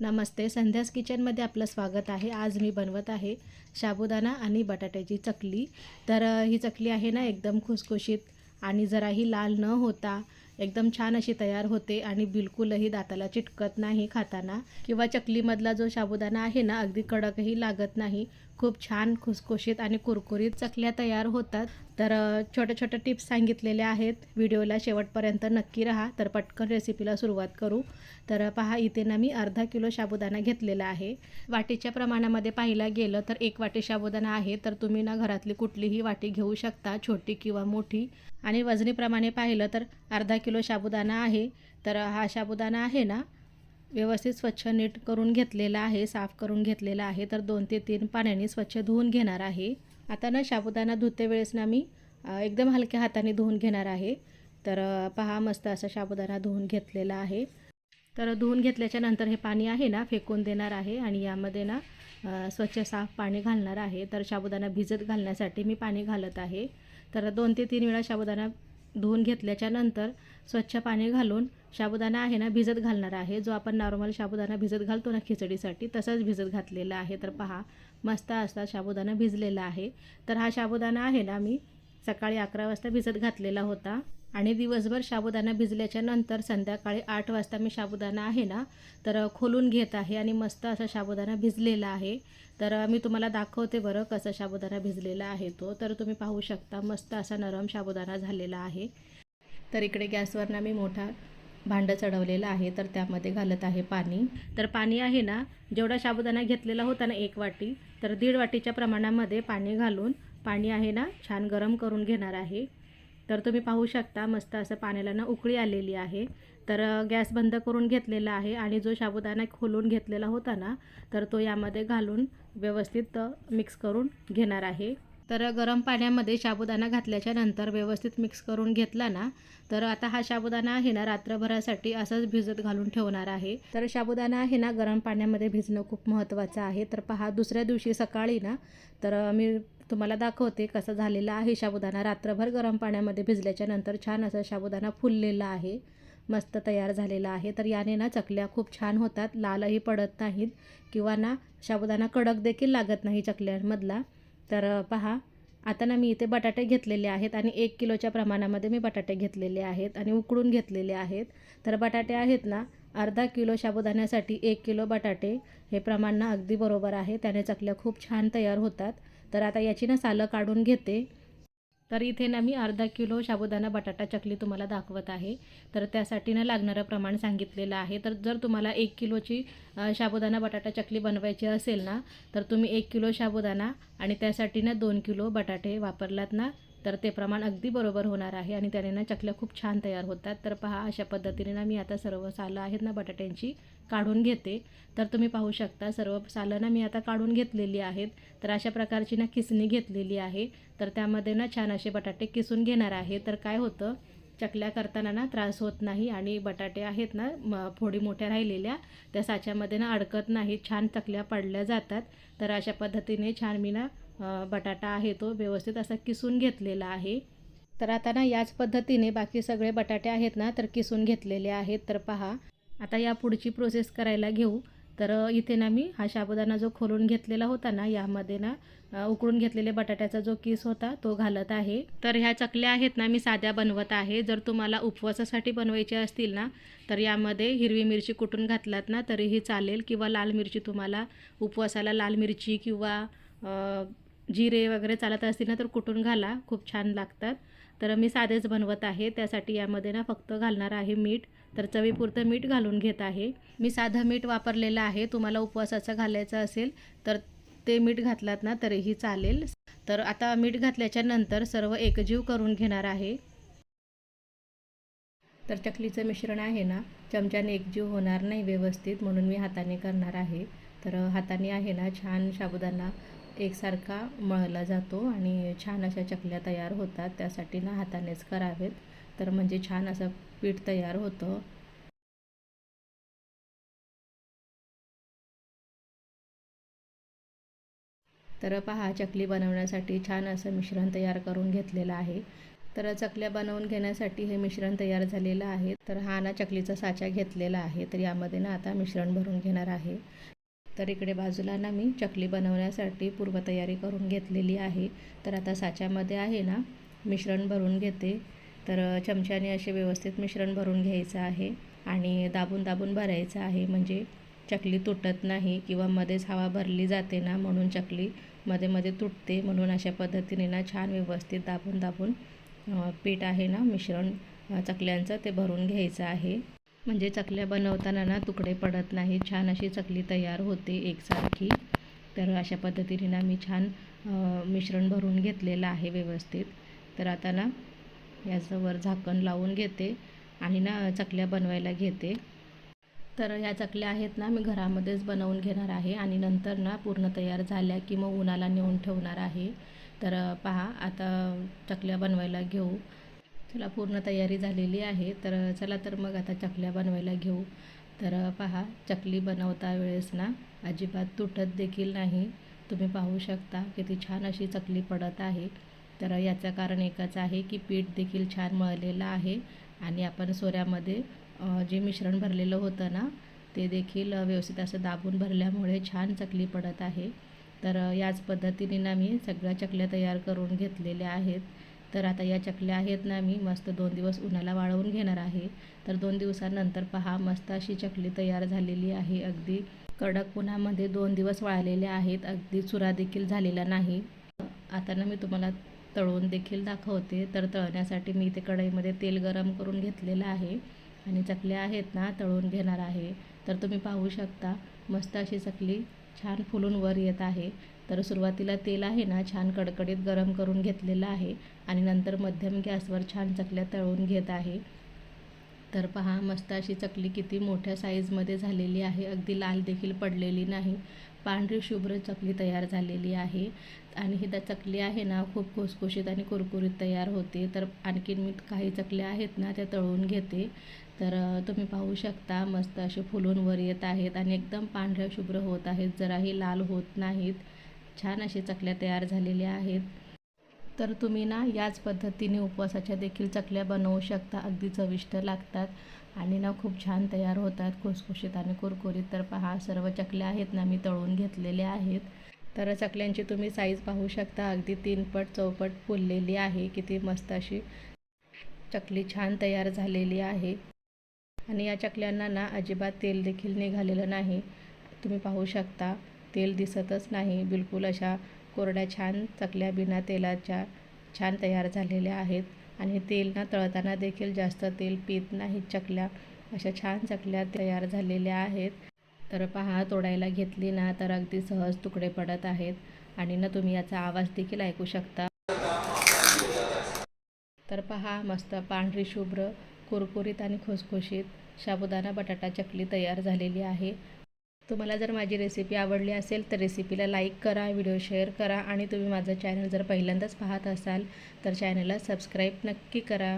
नमस्ते संध्यास किचनमध्ये आपलं स्वागत आहे. आज मी बनवत आहे साबुदाणा आणि बटाट्याची चकली. तर ही चकली आहे ना एकदम खुसखुशीत आणि जराही लाल न होता एकदम छान अशी तयार होते आणि बिलकुलही दाताला चिटकत नाही खाताना. किंवा चकलीमधला जो साबुदाणा आहे ना अगदी कडकही लागत नाही. खूप छान खुसखुशीत आणि कुरकुरीत चकल्या तयार होतात. तर छोट्या छोट्या टिप्स सांगितलेल्या आहेत. व्हिडिओला शेवटपर्यंत नक्की राहा. तर पटकन रेसिपीला सुरुवात करू. तर पहा इथे ना मी अर्धा किलो साबुदाणा घेतलेला आहे. वाटीच्या प्रमाणामध्ये पाहिला गेलं तर एक वाटी साबुदाणा आहे. तर तुम्ही ना घरातली कुठलीही वाटी घेऊ शकता छोटी किंवा मोठी. आणि वजनीप्रमाणे पाहिलं तर अर्धा किलो साबुदाणा आहे. तर हा साबुदाणा आहे ना व्यवस्थित स्वच्छ नीट करून घेतलेला आहे साफ करून घेतलेला आहे तर दोन ते तीन पाण्याने स्वच्छ धुवून घेणार आहे. आता ना साबुदाणा धुते वेळेस ना मी एकदम हलक्या हाताने धुवून घेणार आहे. तर पहा मस्त असा साबुदाणा धुवून घेतलेला आहे. तर धुवून घेतल्याच्या नंतर हे पाणी आहे ना फेकून देणार आहे आणि यामध्ये ना स्वच्छ साफ पाणी घालणार आहे. तर साबुदाणा भिजत घालण्यासाठी मी पाणी घालत आहे. तर दोन ते तीन वेळा साबुदाणा धुवून घेतल्याच्या नंतर स्वच्छ पाणी घालून साबुदाणा आहे ना भिजत घालणार आहे. जो आपण नॉर्मल साबुदाणा भिजत घालतो ना खिचडीसाठी तसाच भिजत घातलेला आहे. तर पहा मस्त असा साबुदाणा भिजलेला आहे. तर हा साबुदाणा आहे ना मी सकाळी अकरा वाजता भिजत घातलेला होता. आणि दिवसभर साबुदाणा भिजल्याच्या नंतर संध्याकाळी आठ वाजता मी साबुदाणा आहे ना तर खोलून घेत आहे आणि मस्त असा साबुदाणा भिजलेला आहे. तर मी तुम्हाला दाखवते बरं कसं साबुदाणा भिजलेला आहे तो. तर तुम्ही पाहू शकता मस्त असा नरम साबुदाणा झालेला आहे. तर इकडे गॅसवर ना मी मोठा भांडं चढवलेलं आहे तर त्यामध्ये घालत आहे पाणी. तर पाणी आहे ना जेवढा साबुदाणा घेतलेला होता ना एक वाटी तर दीड वाटीच्या प्रमाणामध्ये पाणी घालून पाणी आहे ना छान गरम करून घेणार आहे. तर तुम्ही पाहू शकता मस्त असं पाण्याला ना उकळी आलेली आहे. तर गॅस बंद करून घेतलेला आहे आणि जो साबुदाणा खोलून घेतलेला होता ना तर तो यामध्ये घालून व्यवस्थित मिक्स करून घेणार आहे. तर गरम पाण्यामध्ये साबुदाणा घातल्याच्या नंतर व्यवस्थित मिक्स करून घेतला ना तर आता हा साबुदाणा आहे ना रात्रभरासाठी असंच भिजत घालून ठेवणार आहे. तर साबुदाणा आहे ना गरम पाण्यामध्ये भिजणं खूप महत्त्वाचं आहे. तर पहा दुसऱ्या दिवशी सकाळी ना तर मी तुम्हाला दाखवते कसं झालेलं आहे साबुदाणा. रात्रभर गरम पाण्यामध्ये भिजल्याच्या नंतर छान असं साबुदाणा फुललेला आहे. मस्त तयार झालेला आहे. तर याने ना चकल्या खूप छान होतात. लालही पडत नाहीत किंवा ना साबुदाणा कडक देखील लागत नाही चकल्यांमधला. तर पहा आता ना मी इथे बटाटे घेतलेले आहेत आणि एक किलोच्या प्रमाणामध्ये मी बटाटे घेतलेले आहेत आणि उकडून घेतलेले आहेत. तर बटाटे आहेत ना अर्धा किलो साबुदाण्यासाठी एक किलो बटाटे. हे प्रमाण ना अगदी बरोबर आहे. त्याने चकल्या खूप छान तयार होतात. तर आता याची ना सालं काढून घेते. तर इथे ना मी अर्धा किलो साबुदाणा बटाटा चकली तुम्हाला दाखवत आहे. तर त्यासाठी ना लागणारं प्रमाण सांगितलेलं आहे. तर जर तुम्हाला एक किलोची साबुदाणा बटाटा चकली बनवायची असेल ना तर तुम्ही एक किलो साबुदाणा आणि त्यासाठी ना दोन किलो बटाटे वापरलात ना तर ते प्रमाण अगदी बरोबर होणार आहे आणि त्याने ना चकल्या खूप छान तयार होतात. तर पहा अशा पद्धतीने ना मी आता सर्व सालं आहेत ना बटाट्यांची काढून घेते. तर तुम्ही पाहू शकता सर्व सालं ना मी आता काढून घेतलेली आहेत. तर अशा प्रकारची ना किसणी घेतलेली आहे. तर त्यामध्ये ना छान असे बटाटे किसून घेणार आहे. तर काय होतं चकल्या करताना ना त्रास होत नाही आणि बटाटे आहेत ना म फोडी मोठ्या राहिलेल्या त्या साच्यामध्ये ना अडकत नाही छान चकल्या पडल्या जातात. तर अशा पद्धतीने छान मी ना बटाटा आहे तो व्यवस्थित असा किसून घेतलेला आहे. तर आता ना याच पद्धतीने बाकी सगळे बटाटे आहेत ना तर किसून घेतलेले आहेत. तर पहा आता या पुढची प्रोसेस करायला घेऊ. तर इथे ना मी हा साबुदाणा जो खोलून घेतलेला होता ना यामध्ये ना उकळून घेतलेले बटाट्याचा जो किस होता तो घालत आहे. तर ह्या चकल्या आहेत ना मी साध्या बनवत आहे. जर तुम्हाला उपवासासाठी बनवायच्या असतील ना तर यामध्ये हिरवी मिरची कुटून घातलात ना तरीही चालेल. किंवा लाल मिरची तुम्हाला उपवासाला लाल मिरची किंवा जिरे वगैरे चालत असतील ना तर कुटून घाला. खूप छान लागतात. तर मी साधेच बनवत आहे. त्यासाठी यामध्ये ना फक्त घालणार आहे मीठ. तर चवीपुरतं मीठ घालून घेत आहे. मी साधं मीठ वापरलेलं आहे. तुम्हाला उपवासाचं घालायचं असेल तर ते मीठ घातलात ना तरीही चालेल. तर आता मीठ घातल्याच्या नंतर सर्व एकजीव करून घेणार आहे. तर चकलीचं मिश्रण आहे ना चमच्याने एकजीव होणार नाही व्यवस्थित म्हणून मी हाताने करणार आहे. तर हाताने आहे ना छान साबुदाणा एकसारखा मळला जातो आणि छान अशा चकल्या तयार होतात. त्यासाठी ना हातानेच करावेत. तर म्हणजे छान असं पीठ तयार होतं. तर पहा चकली बनवण्यासाठी छान असं मिश्रण तयार करून घेतलेलं आहे. तर चकल्या बनवून घेण्यासाठी हे मिश्रण तयार झालेलं आहे. तर हा ना चकलीचा साचा घेतलेला आहे. तर यामध्ये ना आता मिश्रण भरून घेणार आहे. तर इकडे बाजूला ना मी चकली बनवण्यासाठी पूर्वतयारी करून घेतलेली आहे. तर आता साच्यामध्ये आहे ना मिश्रण भरून घेते. तर चमच्याने असे व्यवस्थित मिश्रण भरून घ्यायचं आहे आणि दाबून दाबून भरायचं आहे. म्हणजे चकली तुटत नाही किंवा मध्येच हवा भरली जाते ना म्हणून चकली मध्ये मध्ये तुटते. म्हणून अशा पद्धतीने ना छान व्यवस्थित दाबून दाबून पीठ आहे ना मिश्रण चकल्यांचं ते भरून घ्यायचं आहे. म्हणजे चकल्या बनवताना ना तुकडे पडत नाही. छान अशी चकली तयार होते एकसारखी. तर अशा पद्धतीने ना मी छान मिश्रण भरून घेतलेलं आहे व्यवस्थित. तर आता ना याचं वर झाकण लावून घेते आणि ना चकल्या बनवायला घेते. तर ह्या चकल्या आहेत ना मी घरामध्येच बनवून घेणार आहे आणि नंतर ना पूर्ण तयार झाल्या की मग उन्हाला नेऊन ठेवणार आहे. तर पहा आता चकल्या बनवायला घेऊ. चला पूर्ण तयारी झालेली आहे. तर चला तर मग आता चकल्या बनवायला घेऊ. तर पहा चकली बनवता वेळेस ना अजिबात तुटत देखील नाही. तुम्ही पाहू शकता किती छान अशी चकली पडत आहे. तर याचं कारण एकच आहे की पीठ देखील छान मळलेलं आहे. आणि आपण सोऱ्यामध्ये जे मिश्रण भरलेलं होतं ना ते देखील व्यवस्थित असं दाबून भरल्यामुळे छान चकली पडत आहे. तर याच पद्धतीने ना मी सगळ्या चकल्या तयार करून घेतलेल्या आहेत. तर आता या चकल्या आहेत ना मी मस्त दोन दिवस उन्हाला वाळवून घेणार आहे. तर दोन दिवसानंतर पहा मस्त अशी चकली तयार झालेली आहे. अगदी कडक उन्हामध्ये दोन दिवस वाळलेल्या आहेत. अगदी चुरा देखील झालेला नाही. आता ना मी तुम्हाला तळून देखील दाखवते. तर तळण्यासाठी मी इथे कढईमध्ये तेल गरम करून घेतलेलं आहे. आणि चकल्या आहेत ना तळून घेणार आहे. तर तुम्ही पाहू शकता मस्त अशी चकली छान फुलून वर येत आहे. तर सुरुवातीला तेल आहे ना छान कडकडीत गरम करून घेतलेलं आहे आणि नंतर मध्यम गॅसवर छान चकल्या तळून घेत आहे. तर पहा मस्त अशी चकली किती मोठ्या साईजमध्ये झालेली आहे. अगदी लाल देखील पडलेली नाही. पांढरी शुभ्र चकली तयार झालेली आहे. आणि ही त्या चकली आहे ना खूप खुसखुशीत आणि कुरकुरीत तयार होते. तर आणखीन मी काही चकल्या आहेत ना त्या तळून घेते. तर तुम्ही पाहू शकता मस्त असे फुलून वर येत आहेत आणि एकदम पांढऱ्या शुभ्र होत आहेत. जराही लाल होत नाहीत. छान अशी चकल्या तयार झालेल्या आहेत. तर तुम्ही ना याच पद्धतीने उपवासाच्या देखील चकल्या बनवू शकता. अगदी चविष्ट लागतात आणि ना खूप छान तयार होतात. खुसखुशीत आणि कुरकुरीत. तर पहा सर्व चकल्या आहेत ना मी तळून घेतलेल्या आहेत. तर चकल्यांची तुम्ही साईज पाहू शकता. अगदी तीनपट चौपट फुललेली आहे. किती मस्त अशी चकली छान तयार झालेली आहे. आणि या चकल्यांना ना अजिबात तेल देखील निघालेलं नाही. तुम्ही पाहू शकता. तेल दिसतच नाही. बिलकुल अशा कोरड्या छान चकल्या बिना तेलाच्या छान तयार झालेल्या आहेत आणि तेल ना तळताना देखील जास्त तेल पित नाही चकल्या. अशा छान चकल्या तयार झालेल्या आहेत. तर पहा तोडायला घेतली ना तर अगदी सहज तुकडे पडत आहेत आणि ना तुम्ही याचा आवाज देखील ऐकू शकता. तर पहा मस्त पांढरी शुभ्र कुरकुरीत आणि खुसखुशीत साबुदाणा बटाटा चकली तयार झालेली आहे. तुम्हाला जर माझी रेसिपी आवडली असेल तर रेसिपीला लाईक करा व्हिडिओ शेअर करा आणि तुम्ही माझं चॅनल जर पहिल्यांदाच पाहत असाल तर चॅनलला सबस्क्राईब नक्की करा.